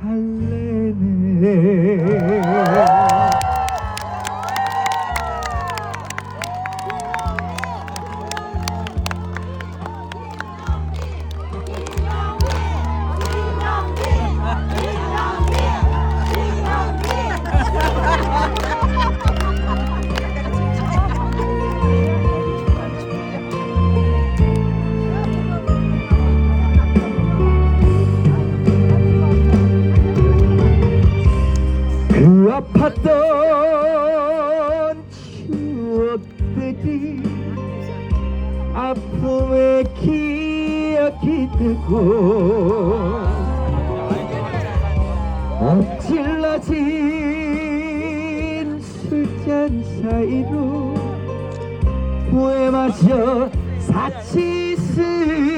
달래네 아팠던 추억들이 아픔의 기억이 되고 엎질러진 술잔 사이로 후회마저 사치스레